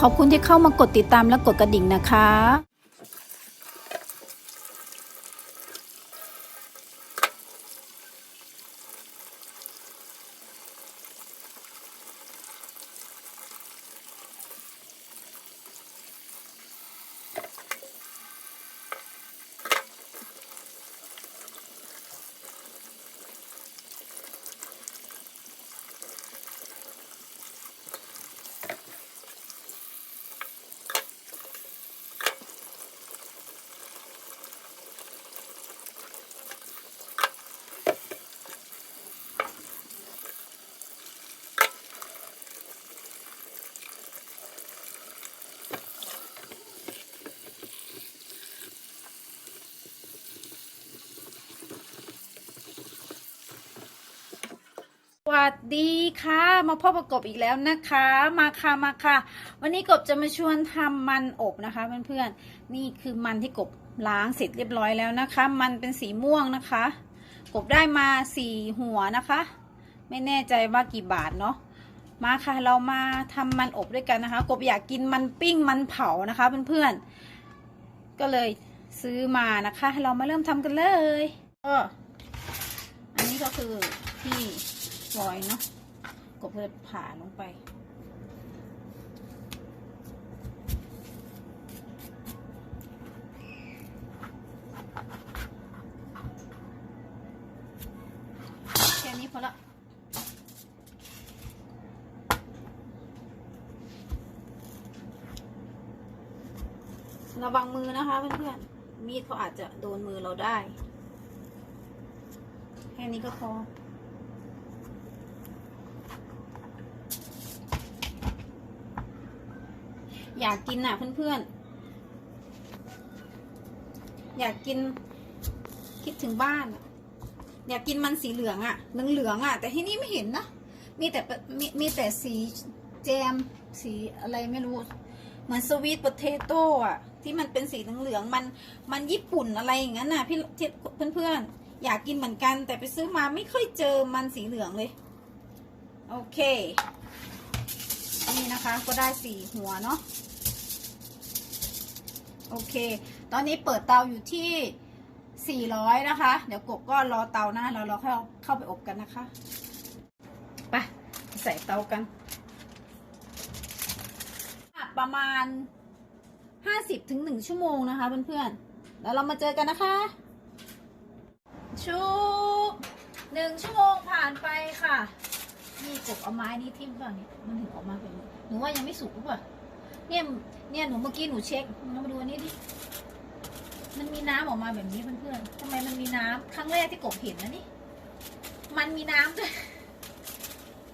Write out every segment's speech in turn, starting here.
ขอบคุณที่เข้ามากดติดตามและกดกระดิ่งนะคะ วัสดีค่ะ มาพบกับกบอีกแล้วนะคะ มาค่ะมาค่ะ วันนี้กบจะมาชวนทำมันอบนะคะเพื่อนๆนี่คือมันที่กบล้างเสร็จเรียบร้อยแล้วนะคะ มันเป็นสีม่วงนะคะ กบได้มาสี่หัวนะคะ ไม่แน่ใจว่ากี่บาทเนาะมาค่ะเรามาทำมันอบด้วยกันนะคะ กบอยากกินมันปิ้งมันเผานะคะเพื่อนๆก็เลยซื้อมานะคะ เรามาเริ่มทำกันเลยก็อันนี้ก็คือที่ ฟอยเนาะกบเพื่อผ่าลงไป แค่นี้พอละระวังมือนะคะเพื่อนๆ มีดเขาอาจจะโดนมือเราได้ แค่นี้ก็พอ อยากกินอะเพื่อนๆ อยากกินคิดถึงบ้าน อยากกินมันสีเหลืองอะเหลืองๆอะ แต่ที่นี่ไม่เห็นนะ มีแต่มีมีแต่สีแจมสีอะไรไม่รู้ เหมือนสวีทโปเตโต้อะ ที่มันเป็นสีเหลืองมันมันญี่ปุ่นอะไรอย่างนั้นน่ะพี่ที่เพื่อนๆ อยากกินเหมือนกัน แต่ไปซื้อมาไม่ค่อยเจอมันสีเหลืองเลย โอเคนี่นะคะก็ได้สี่หัวเนาะ โอเค ตอนนี้เปิดเตาอยู่ที่ 400 นะคะ เดี๋ยวกบก็รอเตานะเราเราค่อยเอาเข้าไปอบกันนะคะ ไปใส่เตากัน ประมาณ 50ถึง1ชั่วโมงนะคะเพื่อนๆ แล้วเรามาเจอกันนะคะชูหนึ่งชั่วโมงผ่านไปค่ะ นี่กบเอาไม้นี้ทิ่มก่อนเนี่ย มันถึงออกมาเป็นนี้หนูว่ายังไม่สุกหรือเปล่าเนี่ย เนี่ยหนูเมื่อกี้หนูเช็คมาดูอันนี้ดิ มันมีน้ำออกมาแบบนี้เพื่อนๆทำไมมันมีน้ำครั้งแรกที่กบเห็นนะนี่ มันมีน้ำด้วย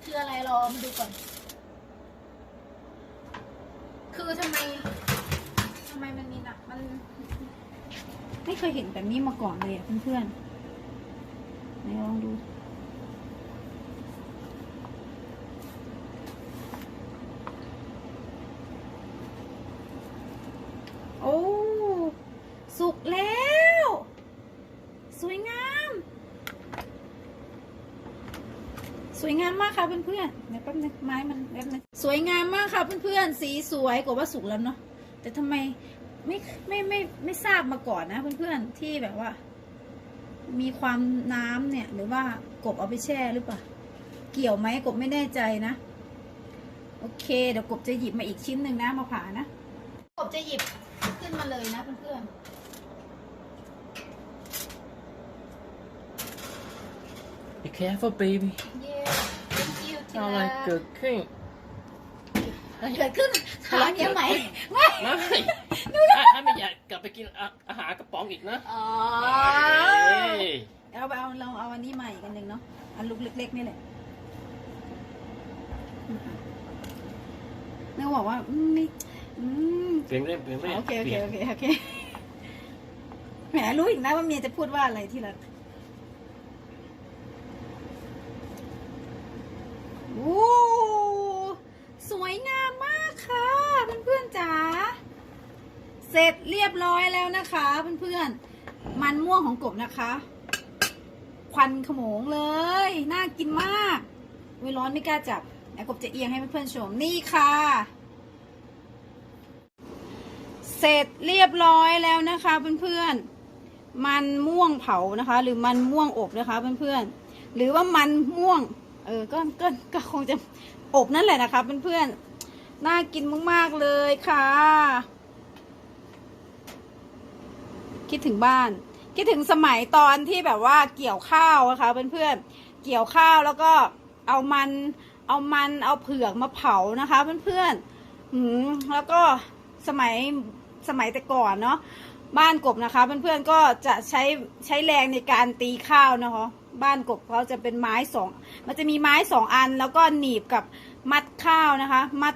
คืออะไรรอมาดูก่อน คือทำไมทำไมมันมีน้ำมัน ไม่เคยเห็นแบบนี้มาก่อนเลยอะเพื่อนๆไหนลองดู โอ้ สุกแล้ว สวยงาม ส วยงามมากค่ะเพื่อนๆเดี๋ยวแป๊บนึงไม้มันแป๊บนึงสวยงามมากค่ะเพื่อนๆสีสวยกว่าว่าสุกแล้วเนาะแต่ทำไมไม่ไม่ไม่ไม่ทราบมาก่อนนะเพื่อนๆที่แบบว่า มีความน้ำเนี่ย หรือว่ากบเอาไปแช่หรือเปล่าเกี่ยวไหมกบไม่แน่ใจนะ โอเค เดี๋ยวกบจะหยิบมาอีกชิ้นหนึ่งนะมาผ่านะกบจะหยิบขึ้นมาเลยนะเพื่อน Be careful, baby. ๆ yeah thank you ที่ อะไรรักเกิดขึ้นเกิดขึ้นถามยังไหมไม่ไม่อะถ้าไม่อยากกลับไปกินอาอาหารกระป๋องอีกนะอ๋อเอ้ยเอาไปเอาเราเอาอันนี้ใหม่กันหนึ่งเนาะอันลูกเล็กๆนี่แหละนึกบอกว่าอืมไม่อืมเปลี่ยนเรื่องเปลี่ยนเรื่องโอเคโอปเคลี่ยนโอเคโอเคแหมรู้อีกนะว่าเมียจะพูดว่าอะไรที่ละโอ้สวยงามมากค่ะเพื่อนๆจ๋า เสร็จเรียบร้อยแล้วนะคะ เพื่อนๆ มันม่วงของกบนะคะ ควันขโมงเลย น่ากินมากเวลร้อนไม่กล้าจับแต่กบจะเอียงให้เพื่อนๆชมนี่ค่ะ เสร็จเรียบร้อยแล้วนะคะเพื่อนๆ มันม่วงเผานะคะ หรือมันม่วงอบนะคะเพื่อนๆ หรือว่ามันม่วง เออก็ก็ก็คงจะอบนั่นแหละนะคะเพื่อนๆ น่ากินมากๆเลยค่ะ คิดถึงบ้าน คิดถึงสมัยตอนที่แบบว่าเกี่ยวข้าวอะค่ะเพื่อนๆเกี่ยวข้าวแล้วก็เอามันเอามันเอาเผือกมาเผานะคะเพื่อนๆหืมแล้วก็สมัยสมัยแต่ก่อนเนาะบ้านกบนะคะเพื่อนๆก็จะใช้ใช้แรงในการตีข้าวนะคะบ้านกบเขาจะเป็นไม้สองมันจะมีไม้สองอัน แล้วก็หนีบกับมัดข้าวนะคะ มัด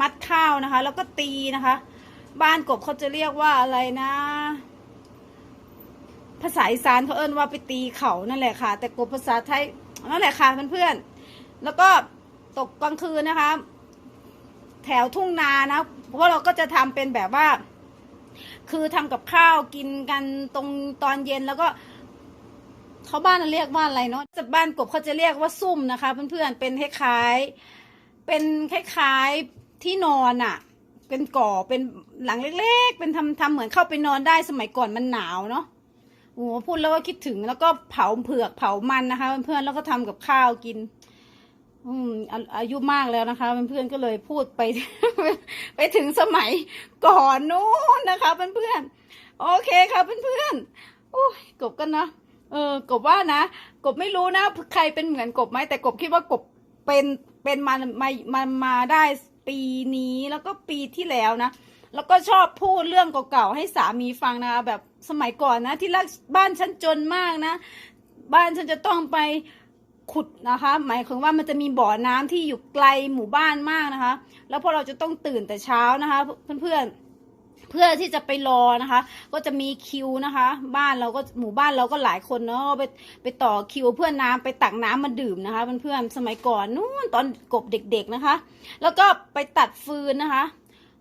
มัดข้าวนะคะ แล้วก็ตีนะคะ บ้านกบเขาจะเรียกว่าอะไรนะ ภาษาอีสานเขาเอิ้นว่าไปตีเขานั่นแหละค่ะ แต่กบภาษาไทยนั่นแหละค่ะเพื่อนๆแล้วก็ตกกลางคืนนะคะ แถวทุ่งนานะเพราะเราก็จะทำเป็นแบบว่า คือทำกับข้าวกินกันตรงตอนเย็นแล้วก็เขาบ้านเรียกว่าอะไรเนาะจะบ้านกบเขาจะเรียกว่าซุ่มนะคะ เพื่อนๆเป็นคล้ายๆเป็นคล้ายๆที่นอนอะ่ะ เป็นก่อเป็นหลังเล็กๆ เป็นทำทำเหมือนเข้าไปนอนได้สมัยก่อนมันหนาวเนาะ โอ้โหพูดแล้วก็คิดถึงแล้วก็เผาเผือกเผามันนะคะ เพื่อนๆแล้วก็ทำกับข้าวกิน อืมอาอายุมากแล้วนะคะเพื่อนๆก็เลยพูดไป ไปถึงสมัยก่อนนู้นนะคะเพื่อนๆโอเคค่ะเพื่อนๆโอ้ยกบกันนะเออกบว่านะกบไม่รู้นะใครเป็นเหมือนกบไหมแต่กบคิดว่ากบเป็นเป็นมามามามาได้ปีนี้แล้วก็ปีที่แล้วนะ แล้วก็ชอบพูดเรื่องเก่าๆให้สามีฟังนะคะแบบสมัยก่อนนะ ที่รักบ้านฉันจนมากนะ บ้านฉันจะต้องไปขุดนะคะ หมายถึงว่ามันจะมีบ่อน้ำที่อยู่ไกลหมู่บ้านมากนะคะ แล้วพอเราจะต้องตื่นแต่เช้านะคะเพื่อนเพื่อที่จะไปรอนะคะ ก็จะมีคิวนะคะ บ้านเราก็หมู่บ้านเราก็หลายคนเนาะไปไปต่อคิวเพื่อนน้ำไปตักน้ำมาดื่มนะคะเพื่อนๆสมัยก่อนนู้นตอนกบเด็ก ๆนะคะ แล้วก็ไปตัดฟืนนะคะ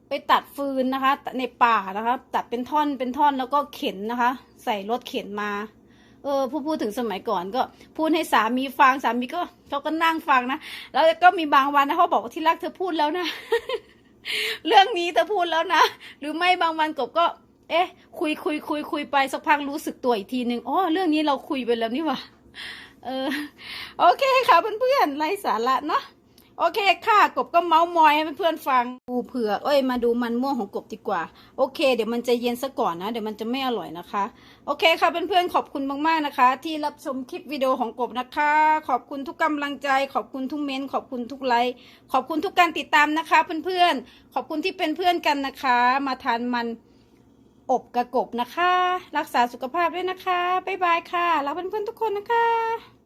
ไปตัดฟืนนะคะ ในป่านะคะ ตัดเป็นท่อนเป็นท่อนแล้วก็เข็นนะคะ ใส่รถเข็นมา เออพูดพูดถึงสมัยก่อนก็ พูดให้สามีฟังสามีก็เขาก็นั่งฟังนะแล้วก็มีบางวันนะเขาบอกว่าที่รักเธอพูดแล้วนะ เรื่องนี้เธอพูดแล้วนะหรือไม่บางวันกบก็ เอ๊ะ คุยคุยคุยคุยไปสักพักรู้สึกตัวอีกทีหนึ่งอ๋อเรื่องนี้เราคุยไปแล้วนี่หว่าเออโอเคค่ะเพื่อนๆไร้สาระเนาะ โอเคค่ะกบก็เมาส์มอยให้เพื่อนๆฟังดูเผือกเอ้ยมาดูมันม่วงของกบดีกว่า โอเค เดี๋ยวมันจะเย็นซะก่อนนะ เดี๋ยวมันจะไม่อร่อยนะคะ โอเคค่ะเพื่อนๆขอบคุณมากๆนะคะ ที่รับชมคลิปวิดีโอของกบนะคะ ขอบคุณทุกกำลังใจ ขอบคุณทุกเม้นต์ขอบคุณทุกไลค์ขอบคุณทุกการติดตามนะคะ เพื่อนๆขอบคุณที่เป็นเพื่อนกันนะคะ มาทานมันอบกระกบนะคะ รักษาสุขภาพด้วยนะคะบ๊ายบายค่ะรักเพื่อนๆทุกคนนะคะ